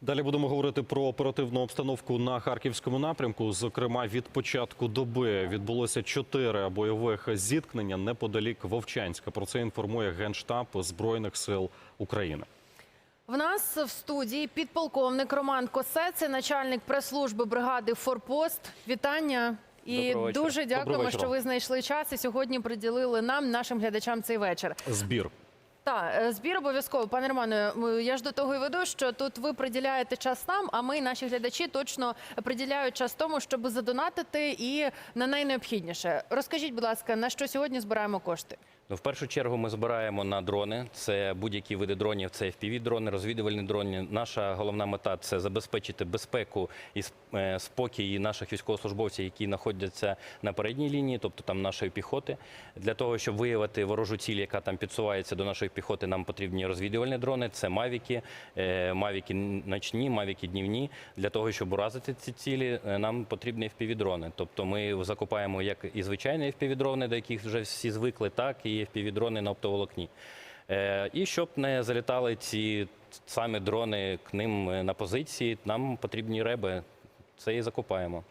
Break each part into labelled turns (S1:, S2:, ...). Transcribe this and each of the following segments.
S1: Далі будемо говорити про оперативну обстановку на харківському напрямку. Зокрема, від початку доби відбулося чотири бойових зіткнення неподалік Вовчанська. Про це інформує генштаб збройних сил України.
S2: В нас в студії підполковник Роман Косе, це начальник прес-служби бригади Форпост. Вітання. І
S3: Доброго
S2: дуже дякуємо, що ви знайшли час і сьогодні приділили нам, нашим глядачам, цей вечір.
S1: Збір
S2: Так, е, збір обов'язково, пане Романе. Я ж до того і веду, що тут ви приділяєте час нам, а ми, наші глядачі, точно приділяють час тому, щоб задонатити і на найнеобхідніше. Розкажіть, будь ласка, на що сьогодні збираємо кошти?
S3: Ну, в першу чергу ми збираємо на дрони. Це будь-які види дронів, це FPV-дрони, розвідувальні дрони. Наша головна мета це забезпечити безпеку і е, спокій наших військовослужбовців, які знаходяться на передній лінії, тобто там нашої піхоти. Для того, щоб виявити ворожу ціль, яка там підсувається до нашої піхоти, нам потрібні розвідувальні дрони. Це мавіки, е, мавіки ночні, мавіки днівні. Для того, щоб уразити ці цілі, е, нам потрібні FPV-дрони. Тобто ми закупаємо як і звичайні FPV-дрони, до яких вже всі звикли, так і FPV-дрони на оптоволокні. Е, І щоб не залітали ці самі дрони к ним е, на позиції, нам потрібні реби. Це і закупаємо.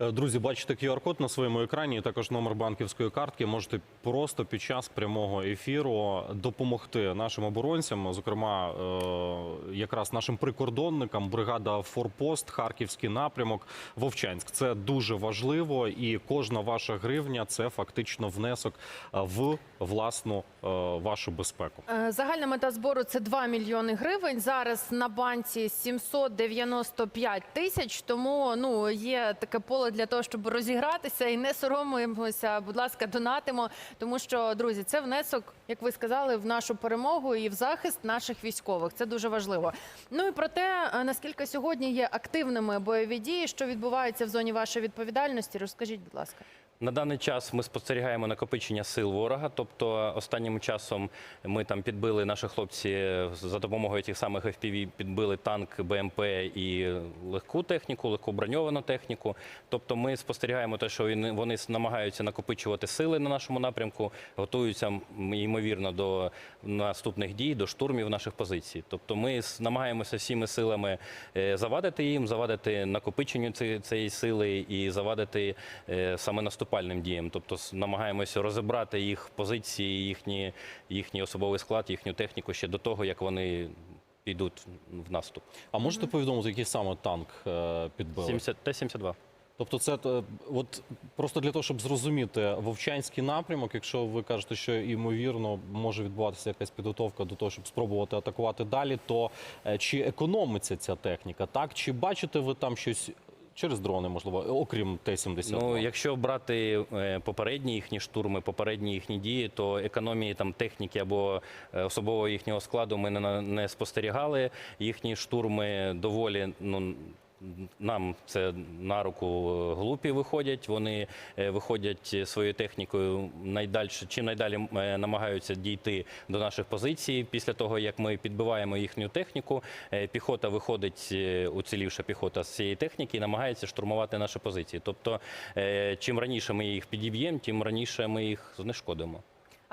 S1: Е, друзі, бачите QR-код на своєму екрані. і Також номер банківської картки. Можете просто під час прямого ефіру допомогти нашим оборонцям, зокрема, е, якраз нашим прикордонникам, бригада Форпост, Харківський напрямок, Вовчанськ. Це дуже важливо, і кожна ваша гривня це фактично внесок е, в власну вашу безпеку.
S2: Загальна мета збору це 2 мільйони гривень. Зараз на банці 795 тисяч. Тому ну є таке поле для того, щоб розігратися і не соромимося. Будь ласка, донатимо. Тому що, друзі, це внесок, як ви сказали, в нашу перемогу і в захист наших військових. Це дуже важливо. Ну і про те, е, наскільки сьогодні є активними бойові дії, що відбуваються в зоні вашої відповідальності, розкажіть, будь ласка.
S3: На даний час ми спостерігаємо накопичення сил ворога. Тобто, останнім часом ми там підбили наші хлопці за допомогою тих самих FPV, підбили танк, БМП і легку техніку, легку броньовану техніку. Тобто, ми спостерігаємо те, що вони- намагаються накопичувати сили на нашому напрямку, готуються ймовірно до наступних дій, до штурмів наших позицій. Тобто, ми намагаємося всіми силами е, завадити їм, завадити накопиченню ці- цієї сили і завадити е, саме наступальним діям. Тобто намагаємося розібрати їх позиції, їхні, їхній особовий склад, їхню техніку ще до того, як вони підуть в наступ.
S1: А можете повідомити, який саме танк е, підбили?
S3: 70, Т-72.
S1: Тобто, це е, от просто для того, щоб зрозуміти вовчанський напрямок, якщо ви кажете, що ймовірно може відбуватися якась підготовка до того, щоб спробувати атакувати далі, то е, чи економиться ця техніка? Так чи бачите ви там щось через дрони, можливо, окрім Т-72?
S3: Ну, якщо брати е, попередні їхні штурми, попередні їхні дії, то економії там техніки або е, особового їхнього складу ми не, не спостерігали. Їхні штурми доволі ну. Нам це на руку е, глупі виходять. Вони е, виходять своєю технікою найдальше, чим найдалі е, намагаються дійти до наших позицій. Після того як ми підбиваємо їхню техніку, піхота виходить, уцілівша піхота з цієї техніки і намагається штурмувати наші позиції. Тобто, чим раніше ми їх підіб'ємо, тим раніше ми їх знешкодимо.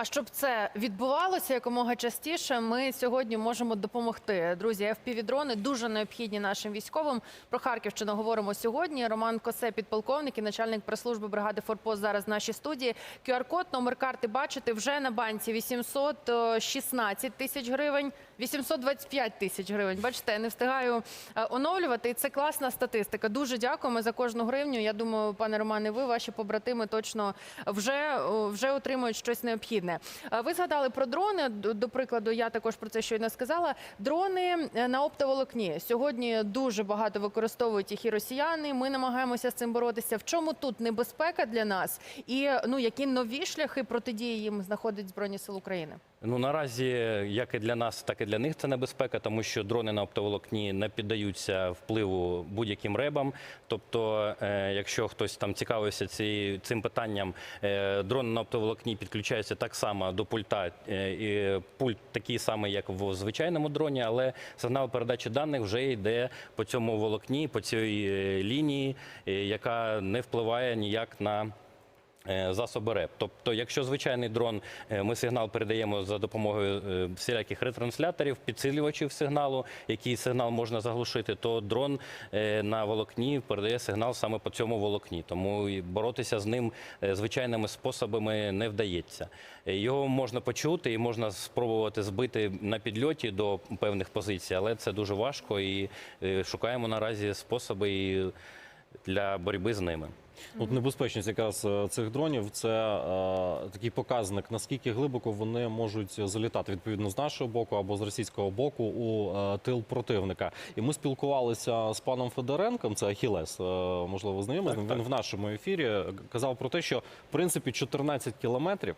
S2: А щоб це відбувалося якомога частіше, ми сьогодні можемо допомогти. Друзі, FPV-дрони дуже необхідні нашим військовим. Про Харківщину говоримо сьогодні. Роман Косе, підполковник і начальник прес-служби бригади Форпост зараз в нашій студії. QR-код, номер карти бачите вже на банці 816 тисяч гривень, 825 тисяч гривень. Бачите, я не встигаю е, оновлювати. І це класна статистика. Дуже дякуємо за кожну гривню. Я думаю, пане Романе, ви ваші побратими точно вже, вже отримують щось необхідне. Е, Ви згадали про дрони. До прикладу, я також про це щойно сказала. Дрони е, на оптоволокні сьогодні дуже багато використовують їх і росіяни. Ми намагаємося з цим боротися. В чому тут небезпека для нас? І ну які нові шляхи протидії їм знаходять збройні сили України?
S3: Ну наразі, як і для нас, так і для них це небезпека, тому що дрони на оптоволокні не піддаються впливу будь-яким ребам. Тобто, е, якщо хтось там цікавився ці, цим питанням, е, дрон на оптоволокні підключається так само до пульта, е, і пульт такий самий, як в звичайному дроні, але сигнал передачі даних вже йде по цьому волокні, по цій лінії, яка не впливає ніяк на засоби РЕП. Тобто, якщо звичайний дрон, е, ми сигнал передаємо за допомогою е, всіляких ретрансляторів, підсилювачів сигналу, який сигнал можна заглушити, то дрон е, на волокні передає сигнал саме по цьому волокні. Тому боротися з ним е, звичайними способами не вдається. Е, Його можна почути і можна спробувати збити на підльоті до певних позицій, але це дуже важко і е, шукаємо наразі способи для боротьби з ними.
S1: От небезпечність якраз е, цих дронів це е, такий показник, наскільки глибоко вони можуть залітати відповідно з нашого боку або з російського боку у е, тил противника. І ми спілкувалися з паном Федоренком, це Ахілес, е, можливо, знайомий. Він в нашому ефірі казав про те, що в принципі 14 кілометрів.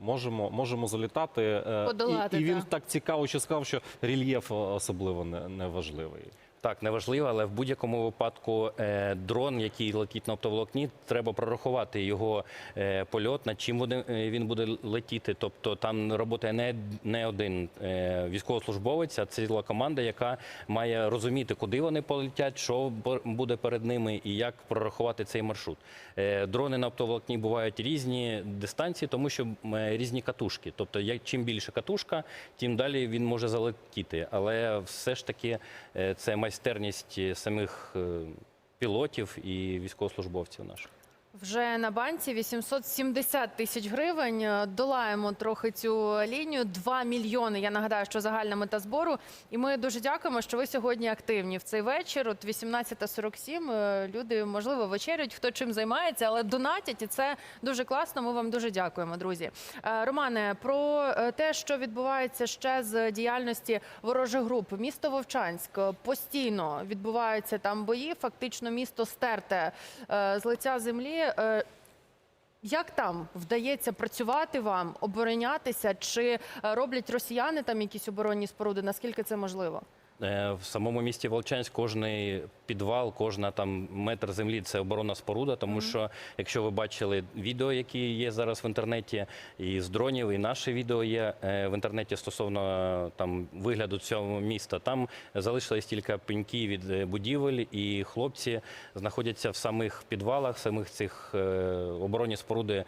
S1: Можемо, можемо залітати. е,
S2: Подолати,
S1: і, і він
S2: так.
S1: так цікаво, що сказав, що рельєф е, особливо не, не важливий.
S3: Так, неважливо, але в будь-якому випадку е, дрон, який летить на оптоволокні, треба прорахувати його е, польот, над чим е, він буде летіти. Тобто там працює не, не один військовослужбовець, а ціла команда, яка має розуміти, куди вони полетять, що буде перед ними і як прорахувати цей маршрут. Дрони на оптоволокні бувають різні дистанції, тому що різні катушки. Тобто, як чим більше катушка, тим далі він може залетіти. Але все ж таки це майстерність е, самих е, пілотів і військовослужбовців наших.
S2: Вже на банці 870 тисяч гривень. Е, Долаємо трохи цю лінію. 2 мільйони. Я нагадаю, що загальна мета збору. І ми дуже дякуємо, що ви сьогодні активні в цей вечір. От 18.47. е, Люди можливо вечерять, хто чим займається, але донатять, і це дуже класно. Ми вам дуже дякуємо, друзі. Е, Романе, про те, що відбувається ще з діяльності ворожих груп. Місто Вовчанськ постійно відбуваються там бої. Фактично, місто стерте з лиця землі. Е, Як там вдається працювати вам, оборонятися? Чи е, роблять росіяни там якісь оборонні споруди? Наскільки це можливо?
S3: Е, В самому місті Волчанськ кожний підвал, кожна там метр землі це оборонна споруда. Тому що, якщо ви бачили відео, які є зараз в інтернеті, і з дронів, і наше відео є е, в інтернеті стосовно е, там вигляду цього міста, там залишились тільки пеньки від будівель, і хлопці знаходяться в самих підвалах, самих цих оборонні споруди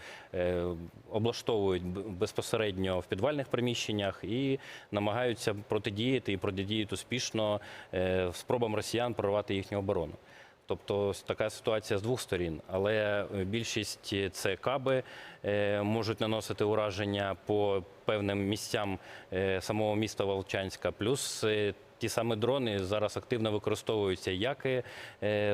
S3: облаштовують безпосередньо в підвальних приміщеннях і намагаються протидіяти і протидіяти успішно е, спробам росіян прорвати їхню оборону. Тобто така ситуація з двох сторін, але е, більшість е, це каби е, можуть наносити ураження по певним місцям е, самого міста Волчанська. Плюс е, ті самі дрони зараз активно використовуються як е,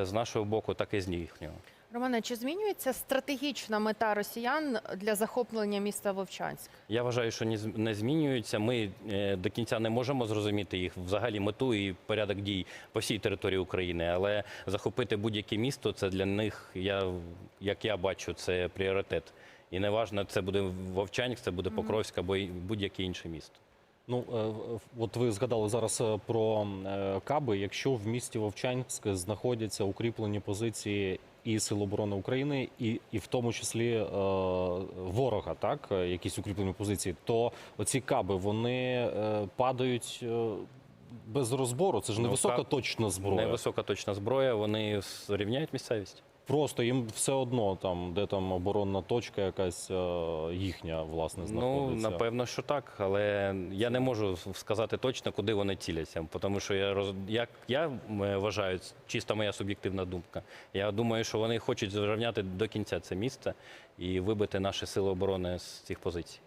S3: з нашого боку, так і з їхнього.
S2: Романе, чи змінюється стратегічна мета росіян для захоплення міста Вовчанськ?
S3: Я вважаю, що ні з- не змінюються. Ми е, до кінця не можемо зрозуміти їх взагалі мету і порядок дій по всій території України. Але захопити будь-яке місто це для них, я як я бачу, це пріоритет. І неважно, це буде Вовчанськ, це буде Покровськ або будь-яке інше місто.
S1: Ну, е, от ви згадали зараз е, про каби. Якщо в місті Вовчанськ знаходяться укріплені позиції і Сил оборони України, і, і в тому числі е, ворога, так, е, якісь укріплені позиції, то оці каби вони е, падають е, без розбору. Це ж не
S3: Ну,
S1: висока точна зброя.
S3: Невисока точна зброя, вони рівняють місцевість.
S1: Просто їм все одно там, де там оборонна точка, якась е, їхня, власне, знаходиться.
S3: Ну, напевно, що так, але я не можу сказати точно, куди вони ціляться. Тому що я роз... як я вважаю, це чисто моя суб'єктивна думка. Я думаю, що вони хочуть зрівняти до кінця це місце і вибити наші сили оборони з цих позицій.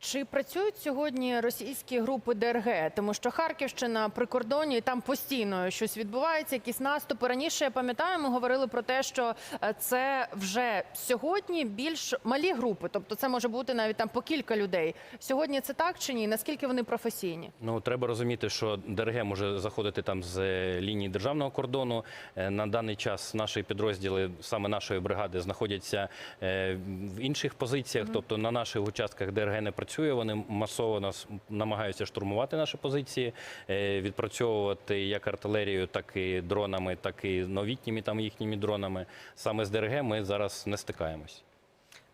S2: Чи працюють сьогодні російські групи ДРГ? Тому що Харківщина при кордоні і там постійно щось відбувається, якісь наступи. Раніше я пам'ятаю, ми говорили про те, що е, це вже сьогодні більш малі групи, тобто це може бути навіть там по кілька людей. Сьогодні це так чи ні? Наскільки вони професійні?
S3: Ну треба розуміти, що ДРГ може заходити там з е, лінії державного кордону. Е, На даний час наші підрозділи, саме нашої бригади, знаходяться в інших позиціях, тобто на наших участках ДРГ не працює. Вони масово нас намагаються штурмувати наші позиції, е, відпрацьовувати як артилерією, так і дронами, так і новітніми там їхніми дронами. Саме з ДРГ ми зараз не стикаємось.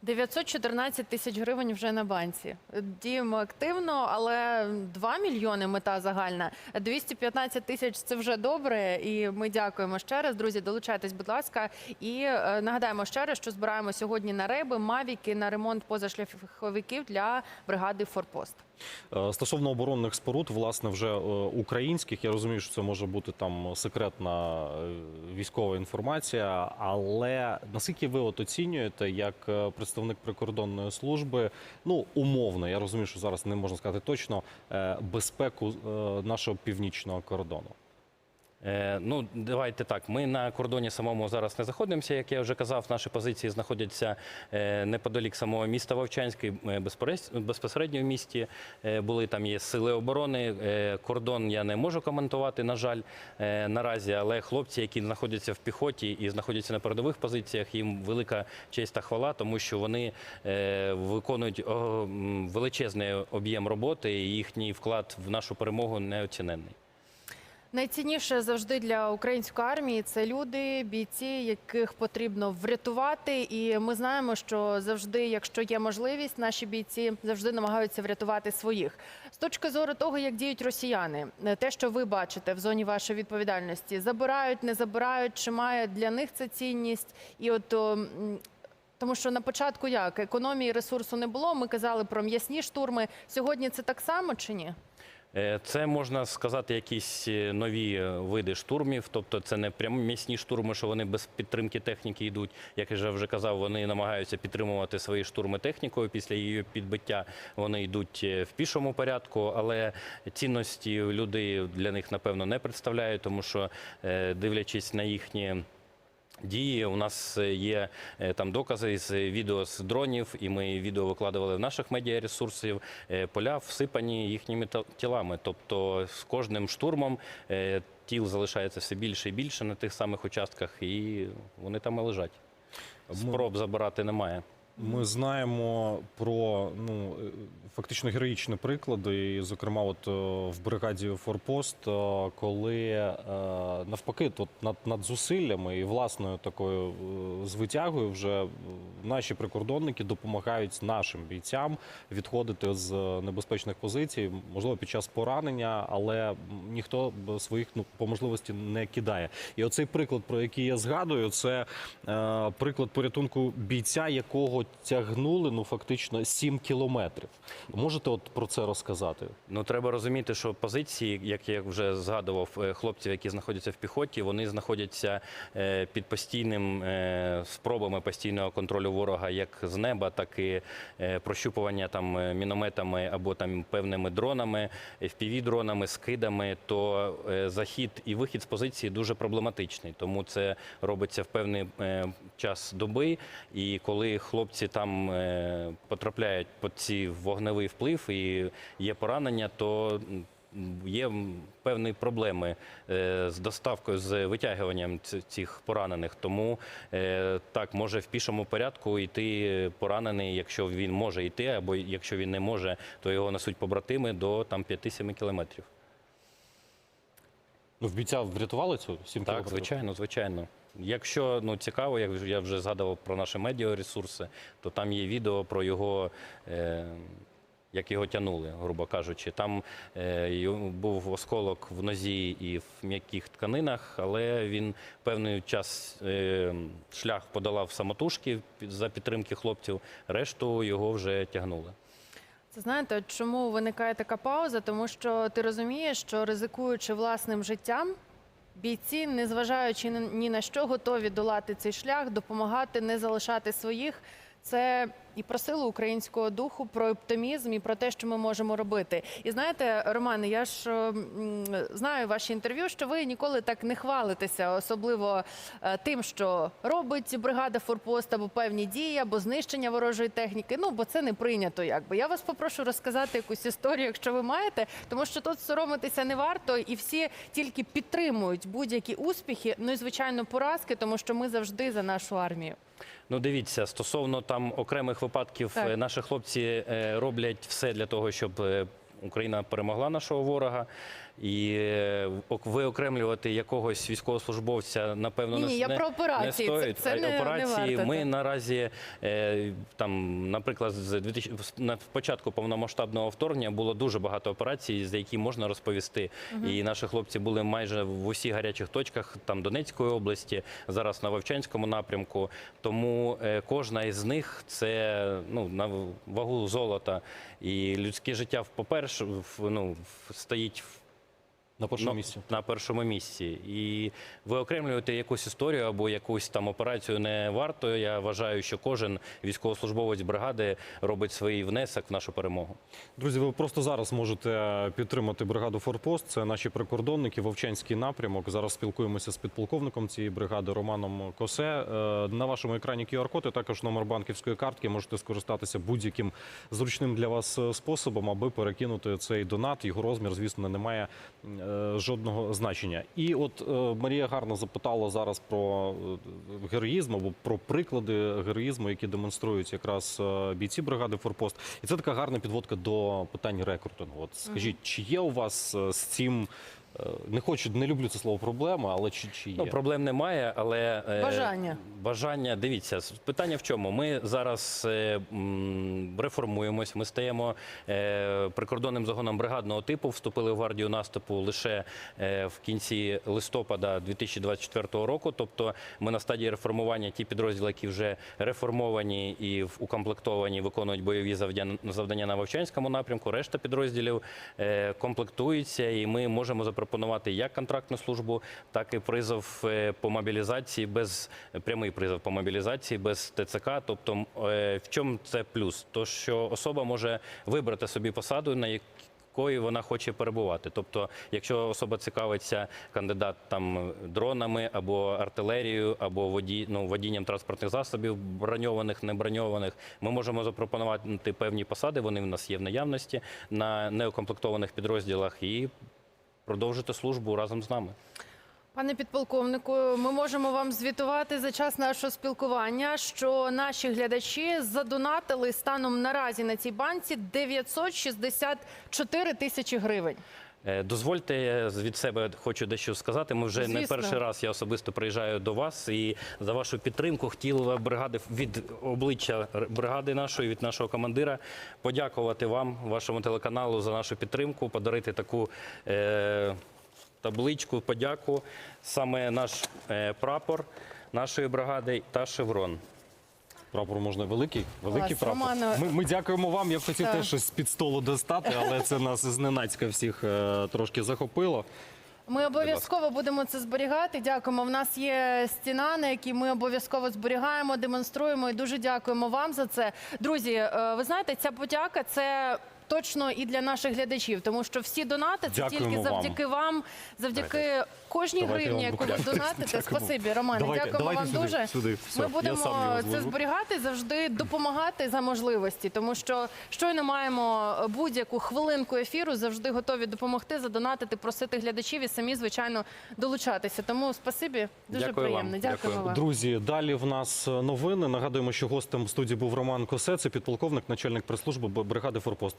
S2: 914 тисяч гривень вже на банці. Діємо активно, але 2 мільйони мета загальна. 215 тисяч це вже добре. І ми дякуємо ще раз. Друзі, долучайтесь, будь ласка. І е, нагадаємо ще раз, що збираємо сьогодні на реби, мавіки на ремонт позашляховиків для бригади Форпост.
S1: Е, Стосовно оборонних споруд, власне, вже е, українських, я розумію, що це може бути там секретна військова інформація, але наскільки ви от оцінюєте як е, представник прикордонної служби, ну умовно, я розумію, що зараз не можна сказати точно е, безпеку е, нашого північного кордону.
S3: Е, Ну, давайте так. Ми на кордоні самому зараз не знаходимося. Як я вже казав, наші позиції знаходяться е, неподалік самого міста Вовчанськ, і, е, безпосередньо в місті були там є сили оборони. Кордон я не можу коментувати, на жаль, наразі. Але хлопці, які знаходяться в піхоті і знаходяться на передових позиціях, їм велика честь та хвала, тому що вони виконують величезний об'єм роботи, і їхній вклад в нашу перемогу неоціненний.
S2: Найцінніше завжди для української армії це люди, бійці, яких потрібно врятувати. І ми знаємо, що завжди, якщо є можливість, наші бійці завжди намагаються врятувати своїх. З точки зору того, як діють росіяни, те, що ви бачите в зоні вашої відповідальності, забирають, не забирають, чи має для них це цінність, і от. тому що на початку як економії ресурсу не було. Ми казали про м'ясні штурми. Сьогодні це так само чи ні?
S3: Е, Це можна сказати, якісь е, нові е, види штурмів. Тобто, це не прямо м'ясні штурми, що вони без підтримки техніки йдуть. Як я вже казав, вони намагаються підтримувати свої штурми технікою. Після її підбиття вони йдуть в пішому порядку, але цінності люди для них напевно не представляють, тому що дивлячись на їхні. Дії у нас е, є е, там докази з відео з дронів, і ми відео викладували в наших медіаресурсів. е, Поля всипані їхніми тілами. Тобто з кожним штурмом тіл залишається все більше і більше на тих самих участках, і вони там і лежать. Спроб забирати немає.
S1: Ми знаємо про ну е, фактично героїчні приклади, і, зокрема, от е, в бригаді Форпост, е, коли навпаки, тут над, над зусиллями і власною такою звитягою вже наші прикордонники допомагають нашим бійцям відходити з небезпечних позицій, можливо, під час поранення, але ніхто своїх ну по можливості не кидає. І оцей приклад, про який я згадую, це приклад порятунку бійця, якого тягнули ну фактично 7 кілометрів. Можете от про це розказати?
S3: Ну, треба розуміти, що позиції, як я вже згадував, е, хлопців, які знаходяться в піхоті, вони знаходяться е, під постійним е, спробами постійного контролю ворога як з неба, так і прощупування там мінометами або там певними дронами, FPV-дронами, скидами. То захід і вихід з позиції дуже проблематичний. Тому це робиться в певний час доби. І коли хлопці там е, потрапляють під ці вогневий вплив і є поранення, то є певні проблеми е, з доставкою, з витягуванням цих поранених. Тому е, так може в пішому порядку йти поранений, якщо він може йти, або якщо він не може, то його несуть побратими до там 5-7 кілометрів.
S1: Ну, в бійця врятували цю 7
S3: Так, звичайно, звичайно. Якщо ну цікаво, як я вже згадував про наші медіаресурси, то там є відео про його. Е, як його тянули, грубо кажучи, там е, був осколок в нозі і в м'яких тканинах, але він певний час е, шлях подолав самотужки за підтримки хлопців. Решту його вже тягнули.
S2: Це знаєте, чому виникає така пауза? Тому що ти розумієш, що ризикуючи власним життям, бійці, незважаючи ні- на що, готові долати цей шлях, допомагати, не залишати своїх. Це і про силу українського духу, про оптимізм і про те, що ми можемо робити. І знаєте, Романе, я ж е, знаю ваші інтерв'ю, що ви ніколи так не хвалитеся, особливо е, тим, що робить бригада Форпост або певні дії, або знищення ворожої техніки. Ну бо це не прийнято. Якби я вас попрошу розказати якусь історію, якщо ви маєте, тому що тут соромитися не варто, і всі тільки підтримують будь-які успіхи. Ну і звичайно, поразки, тому що ми завжди за нашу армію.
S3: Ну, дивіться, стосовно там окремих випадків,
S2: Так.
S3: е, наші хлопці е, роблять все для того, щоб е, Україна перемогла нашого ворога. І е, виокремлювати якогось військовослужбовця, напевно,
S2: Ні,
S3: не
S2: ні, я
S3: не-
S2: про операції.
S3: Не стоїть.
S2: це
S3: А
S2: не- не
S3: операції
S2: варто,
S3: ми
S2: так.
S3: наразі е, там, наприклад, з 2000, на початку повномасштабного вторгнення було дуже багато операцій, за які можна розповісти. І наші хлопці були майже в усіх гарячих точках там Донецької області, зараз на Вовчанському напрямку. Тому е, кожна із них це ну на вагу золота. І людське життя, по-перше, в- ну, в- стоїть в
S1: На першому
S3: Ну,
S1: місці.
S3: На першому місці. І виокремлювати якусь історію або якусь там операцію не варто. Я вважаю, що кожен військовослужбовець бригади робить свій внесок в нашу перемогу.
S1: Друзі, ви просто зараз можете підтримати бригаду Форпост. Це наші прикордонники, Вовчанський напрямок. Зараз спілкуємося з підполковником цієї бригади Романом Косе. Е, На вашому екрані QR-код і також номер банківської картки. Можете скористатися будь-яким зручним для вас е, способом, аби перекинути цей донат. Його розмір, звісно, не має е, жодного значення. І от е, Марія гарно запитала зараз про е, героїзм або про приклади героїзму, які демонструють якраз е, бійці бригади Форпост. І це така гарна підводка до питань рекрутингу. От скажіть, чи є у вас е, з цим? Е, Не хочу, не люблю це слово проблема, але чи, чи є?
S3: Ну, проблем немає, але е,
S2: Бажання.
S3: Бажання, дивіться, питання в чому? Ми зараз е, м, реформуємось. Ми стаємо е, прикордонним загоном бригадного типу. Вступили в гвардію наступу лише е, в кінці листопада 2024 року. Тобто, ми на стадії реформування ті підрозділи, які вже реформовані і в- укомплектовані, виконують бойові завдя- завдання на Вовчанському напрямку. Решта підрозділів е, комплектуються, і ми можемо запропонувати як контрактну службу, так і призов е, по мобілізації без прямий призов по мобілізації без ТЦК. Тобто, е, в чому це плюс? То що особа може вибрати собі посаду, на якої вона хоче перебувати. Тобто, якщо особа цікавиться кандидат там дронами або артилерією, або воді, ну, водінням транспортних засобів, броньованих, не броньованих, ми можемо запропонувати певні посади. Вони в нас є в наявності на неукомплектованих підрозділах і продовжити службу разом з нами.
S2: Пане підполковнику, ми можемо вам звітувати за час нашого спілкування, що наші глядачі задонатили станом наразі на цій банці 964 тисячі гривень.
S3: Е, Дозвольте, я від себе хочу дещо сказати. Ми вже не перший раз я особисто приїжджаю до вас і за вашу підтримку хотіла бригади від обличчя бригади нашої, від нашого командира, подякувати вам, вашому телеканалу за нашу підтримку, подарити таку. Е- Табличку, подяку, саме наш е, прапор нашої бригади та шеврон.
S1: Прапор можна великий, великий
S2: Клас.
S1: прапор.
S2: Романе-
S1: Ми, ми дякуємо вам. Я б хотів
S2: Так.
S1: теж щось з-під столу достати, але це нас зненацька всіх е, трошки захопило.
S2: Ми обов'язково будемо це зберігати. Дякуємо. В нас є стіна, на якій ми обов'язково зберігаємо, демонструємо і дуже дякуємо вам за це. Друзі, е, ви знаєте, ця подяка це. Точно і для наших глядачів, тому що всі донати це
S1: Дякуємо
S2: тільки завдяки вам, завдяки кожній
S1: Давайте я
S2: гривні,
S1: вам
S2: яку ви донатите.
S1: Дякуємо.
S2: Спасибі, Романе.
S1: Давайте-
S2: дякуємо
S1: давайте
S2: вам
S1: сюди,
S2: дуже.
S1: сюди. Все,
S2: Ми
S1: я
S2: будемо
S1: його
S2: це
S1: зложу.
S2: зберігати, завжди допомагати за можливості, тому що щойно маємо будь-яку хвилинку ефіру, завжди готові допомогти, задонатити, просити глядачів і самі, звичайно, долучатися. Тому спасибі, дуже
S3: Дякую вам.
S2: приємно. Дякуємо
S3: Дякую.
S2: вам.
S1: Друзі, далі в нас новини. Нагадуємо, що гостем в студії був Роман Косе, це підполковник, начальник прес-служби бригади Форпост.